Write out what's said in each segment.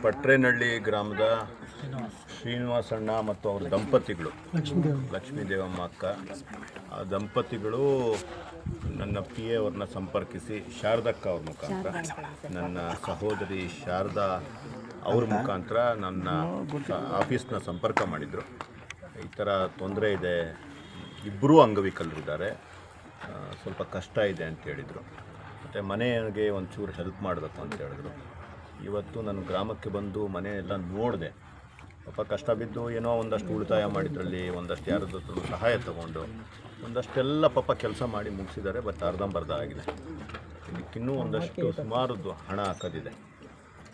ಪಟ್ರೇನಹಳ್ಳಿ ಗ್ರಾಮದ ಶ್ರೀನಿವಾಸಣ್ಣ ಮತ್ತು ಅವರ ದಂಪತಿಗಳು. ಲಕ್ಷ್ಮೀ ದೇವಮ್ಮ ಅಕ್ಕ. ಆ ದಂಪತಿಗಳು ನನ್ನ ಪಿ ಎ ಅವ್ರನ್ನ ಸಂಪರ್ಕಿಸಿ ಶಾರದಕ್ಕ ಅವ್ರ ಮುಖಾಂತರ, ನನ್ನ ಸಹೋದರಿ ಶಾರದಾ ಅವ್ರ ಮುಖಾಂತರ ನನ್ನ ಆಫೀಸ್ನ ಸಂಪರ್ಕ ಮಾಡಿದರು. ಈ ಥರ ತೊಂದರೆ ಇದೆ. ಇಬ್ಬರೂ ಅಂಗವಿಕಲರಿದ್ದಾರೆ. ಸ್ವಲ್ಪ ಕಷ್ಟ ಇದೆ ಅಂತ ಹೇಳಿದರು. ಮತ್ತು ಮನೆಗೆ ಒಂಚೂರು ಹೆಲ್ಪ್ ಮಾಡಬೇಕು ಅಂತ ಹೇಳಿದ್ರು. ಇವತ್ತು ನಾನು ಗ್ರಾಮಕ್ಕೆ ಬಂದು ಮನೆ ಎಲ್ಲ ನೋಡಿದೆ. ಪಾಪ ಕಷ್ಟ ಬಿದ್ದು ಏನೋ ಒಂದಷ್ಟು ಉಳಿತಾಯ ಮಾಡಿದ್ರಲ್ಲಿ ಒಂದಷ್ಟು ಯಾರದ್ದು ಸಹಾಯ ತಗೊಂಡು ಒಂದಷ್ಟೆಲ್ಲ ಪಾಪ ಕೆಲಸ ಮಾಡಿ ಮುಗಿಸಿದ್ದಾರೆ, ಬಟ್ ಅರ್ಧಂಬರ್ಧ ಆಗಿದೆ. ಇದಕ್ಕಿನ್ನೂ ಒಂದಷ್ಟು ಸುಮಾರದ್ದು ಹಣ ಹಾಕೋದಿದೆ.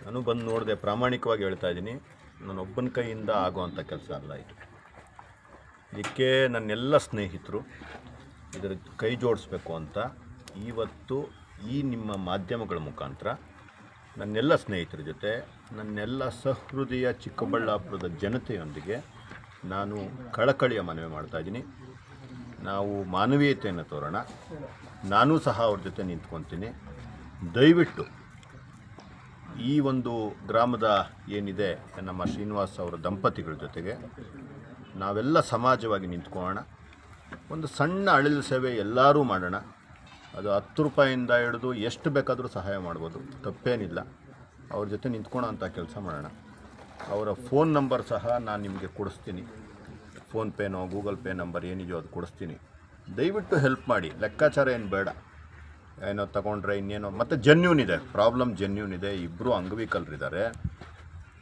ನಾನು ಬಂದು ನೋಡಿದೆ, ಪ್ರಾಮಾಣಿಕವಾಗಿ ಹೇಳ್ತಾ ಇದ್ದೀನಿ ನನ್ನೊಬ್ಬನ ಕೈಯಿಂದ ಆಗುವಂಥ ಕೆಲಸ ಅಲ್ಲ ಇದು. ಇದಕ್ಕೆ ನನ್ನೆಲ್ಲ ಸ್ನೇಹಿತರು ಇದರ ಕೈ ಜೋಡಿಸ್ಬೇಕು ಅಂತ ಇವತ್ತು ಈ ನಿಮ್ಮ ಮಾಧ್ಯಮಗಳ ಮುಖಾಂತರ ನನ್ನೆಲ್ಲ ಸ್ನೇಹಿತರ ಜೊತೆ, ನನ್ನೆಲ್ಲ ಸಹೃದಯ ಚಿಕ್ಕಬಳ್ಳಾಪುರದ ಜನತೆಯೊಂದಿಗೆ ನಾನು ಕಳಕಳಿಯ ಮನವಿ ಮಾಡ್ತಾ ಇದ್ದೀನಿ. ನಾವು ಮಾನವೀಯತೆಯನ್ನು ತೋರೋಣ. ನಾನೂ ಸಹ ಅವ್ರ ಜೊತೆ ನಿಂತ್ಕೊತೀನಿ. ದಯವಿಟ್ಟು ಈ ಒಂದು ಗ್ರಾಮದ ಏನಿದೆ ನಮ್ಮ ಶ್ರೀನಿವಾಸ್ ಅವರ ದಂಪತಿಗಳ ಜೊತೆಗೆ ನಾವೆಲ್ಲ ಸಮಾಜವಾಗಿ ನಿಂತ್ಕೊಳ್ಳೋಣ. ಒಂದು ಸಣ್ಣ ಅಳಿಲು ಸೇವೆ ಎಲ್ಲರೂ ಮಾಡೋಣ. ಅದು ಹತ್ತು ರೂಪಾಯಿಂದ ಹಿಡಿದು ಎಷ್ಟು ಬೇಕಾದರೂ ಸಹಾಯ ಮಾಡ್ಬೋದು. ತಪ್ಪೇನಿಲ್ಲ. ಅವ್ರ ಜೊತೆ ನಿಂತ್ಕೊಳೋ ಅಂಥ ಕೆಲಸ ಮಾಡೋಣ. ಅವರ ಫೋನ್ ನಂಬರ್ ಸಹ ನಾನು ನಿಮಗೆ ಕೊಡಿಸ್ತೀನಿ. ಫೋನ್ಪೇನೋ ಗೂಗಲ್ ಪೇ ನಂಬರ್ ಏನಿದೆಯೋ ಅದು ಕೊಡಿಸ್ತೀನಿ. ದಯವಿಟ್ಟು ಹೆಲ್ಪ್ ಮಾಡಿ. ಲೆಕ್ಕಾಚಾರ ಏನು ಬೇಡ. ಏನೋ ತಗೊಂಡ್ರೆ ಇನ್ನೇನೋ. ಮತ್ತು ಜೆನ್ಯೂನ್ ಇದೆ. ಪ್ರಾಬ್ಲಮ್ ಜೆನ್ಯೂನ್ ಇದೆ. ಇಬ್ಬರು ಅಂಗವಿಕಲರಿದ್ದಾರೆ.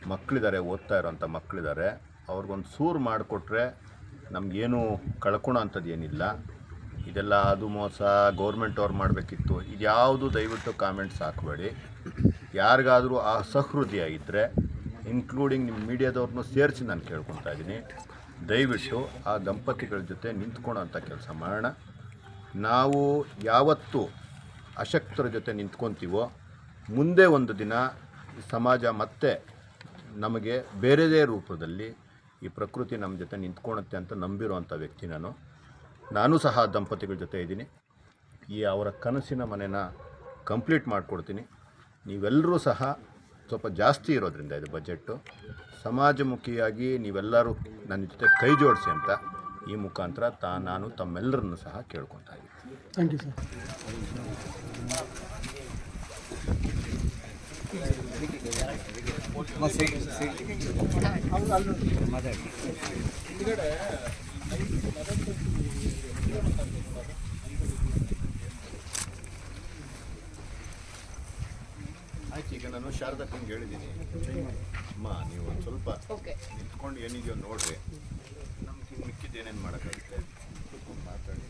ಮಕ್ಕಳಿದ್ದಾರೆ ಓದ್ತಾ ಇರೋಂಥ ಮಕ್ಕಳಿದ್ದಾರೆ ಅವ್ರಿಗೊಂದು ಸೂರು ಮಾಡಿಕೊಟ್ರೆ ನಮಗೇನು ಕಳ್ಕೊಳೋ ಅಂಥದ್ದು ಏನಿಲ್ಲ ಇದೆಲ್ಲ ಅದು ಮೋಸ ಗೌರ್ಮೆಂಟ್ ಅವ್ರು ಮಾಡಬೇಕಿತ್ತು. ಇದ್ಯಾವುದು ದಯವಿಟ್ಟು ಕಾಮೆಂಟ್ಸ್ ಹಾಕಬೇಡಿ. ಯಾರಿಗಾದರೂ ಆ ಸಹೃದಯಾಗಿದ್ದರೆ ಇನ್ಕ್ಲೂಡಿಂಗ್ ನಿಮ್ಮ ಮೀಡಿಯಾದವ್ರನ್ನೂ ಸೇರಿಸಿ ನಾನು ಕೇಳ್ಕೊತಾ ಇದ್ದೀನಿ. ದಯವಿಟ್ಟು ಆ ದಂಪತಿಗಳ ಜೊತೆ ನಿಂತ್ಕೊಳ್ಳೋ ಅಂಥ ಕೆಲಸ ಮಾಡೋಣ. ನಾವು ಯಾವತ್ತು ಅಶಕ್ತರ ಜೊತೆ ನಿಂತ್ಕೊತೀವೋ, ಮುಂದೆ ಒಂದು ದಿನ ಸಮಾಜ ಮತ್ತೆ ನಮಗೆ ಬೇರೆದೇ ರೂಪದಲ್ಲಿ ಈ ಪ್ರಕೃತಿ ನಮ್ಮ ಜೊತೆ ನಿಂತ್ಕೊಳತ್ತೆ ಅಂತ ನಂಬಿರುವಂಥ ವ್ಯಕ್ತಿ ನಾನು. ನಾನು ಸಹ ದಂಪತಿಗಳ ಜೊತೆ ಇದ್ದೀನಿ. ಈ ಅವರ ಕನಸಿನ ಮನೆನ ಕಂಪ್ಲೀಟ್ ಮಾಡಿಕೊಡ್ತೀನಿ. ನೀವೆಲ್ಲರೂ ಸಹ ಸ್ವಲ್ಪ ಜಾಸ್ತಿ ಇರೋದ್ರಿಂದ ಇದು ಬಜೆಟ್ಟು. ಸಮಾಜಮುಖಿಯಾಗಿ ನೀವೆಲ್ಲರೂ ನನ್ನ ಜೊತೆ ಕೈ ಜೋಡಿಸಿ ಅಂತ ಈ ಮುಖಾಂತರ ತಾ, ನಾನು ತಮ್ಮೆಲ್ಲರನ್ನು ಸಹ ಕೇಳ್ಕೊತಾ ಇದ್ದೀನಿ. ಥ್ಯಾಂಕ್ ಯು ಸರ್ ಆಯ್ತು ಈಗ ನಾನು ಶಾರದಾ ತಂಗಿ ಹೇಳಿದ್ದೀನಿ ಅಮ್ಮ ನೀವು ಒಂದು ಸ್ವಲ್ಪ ನಿಂತ್ಕೊಂಡು ಏನಿದೆಯೋ ನೋಡ್ರಿ. ನಮ್ಗೆ ಮಿಕ್ಕಿದ್ದು ಏನೇನು ಮಾಡೋಕ್ಕಾಗುತ್ತೆ? ಮಾತಾಡಿ.